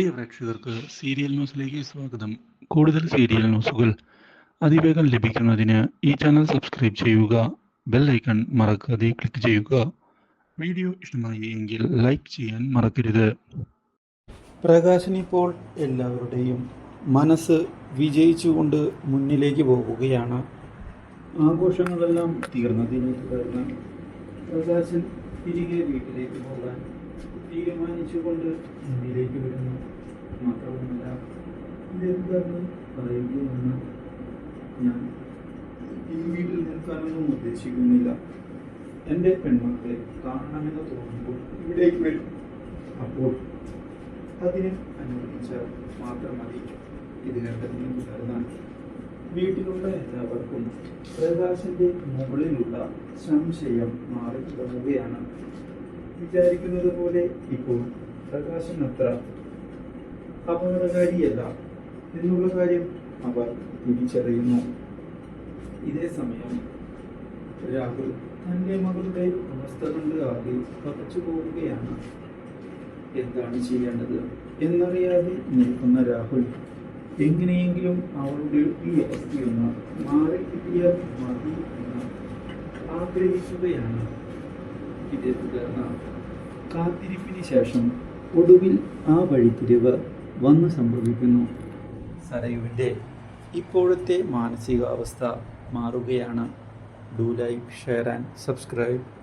പ്രിയ പ്രേക്ഷകർക്ക് സീരിയൽ ന്യൂസിലേക്ക് സ്വാഗതം. കൂടുതൽ സീരിയൽ ന്യൂസുകൾ അതിവേഗം ലഭിക്കുന്നതിന് ഈ ചാനൽ സബ്സ്ക്രൈബ് ചെയ്യുക ബെൽ ഐക്കൺ മറക്കാതെ ക്ലിക്ക് ചെയ്യുക. വീഡിയോ ഇഷ്ടമായി എങ്കിൽ ലൈക്ക് ചെയ്യാൻ മറക്കരുത്. പ്രകാശൻ ഇപ്പോൾ എല്ലാവരുടെയും മനസ്സ് വിജയിച്ചുകൊണ്ട് മുന്നിലേക്ക് പോകുകയാണ്. ആഘോഷങ്ങളെല്ലാം തീർന്നതിനെ തുടർന്ന് പ്രകാശൻ തിരികെ വീട്ടിലേക്ക് പോകാൻ തീരുമാനിച്ചുകൊണ്ട് ഇന്ത്യയിലേക്ക് വരുന്നു. മാത്രവുമല്ല ഇതെന്താണെന്ന് പറയുകയെന്ന് ഞാൻ ഈ വീട്ടിൽ നിൽക്കാനൊന്നും ഉദ്ദേശിക്കുന്നില്ല. എന്റെ പെൺമക്കളെ കാണണമെന്ന് തോന്നുമ്പോൾ ഇവിടേക്ക് വരും. അപ്പോൾ അതിന് അനുവദിച്ചാൽ മാത്രം മതി ഇത് കണ്ടതിനെ തുടർന്ന് വീട്ടിലുള്ള എല്ലാവർക്കും പ്രകാശന്റെ മുകളിലുള്ള സംശയം മാറി തുടങ്ങുകയാണ് വിചാരിക്കുന്നത് പോലെ ഇപ്പോൾ പ്രകാശൻ അത്ര അപകടകാരിയല്ല എന്നുള്ള കാര്യം അവർ തിരിച്ചറിയുന്നു. ഇതേ സമയം രാഹുൽ തന്റെ മകളുടെ അവസ്ഥ കണ്ട് ആകെ പകച്ചു പോവുകയാണ്. എന്താണ് ചെയ്യേണ്ടത് എന്നറിയാതെ നിൽക്കുന്ന രാഹുൽ എങ്ങനെയെങ്കിലും അവളുടെ ഈ അവസ്ഥയൊന്ന് മാറി കിട്ടിയാൽ മതി എന്ന് ആഗ്രഹിക്കുകയാണ്. കാത്തിരിപ്പിന് ശേഷം ഒടുവിൽ ആ വഴിത്തിരിവ് വന്നു സംഭവിക്കുന്നു. സരയുവിന്റെ ഇപ്പോഴത്തെ മാനസികാവസ്ഥ മാറുകയാണ്. Do like share and subscribe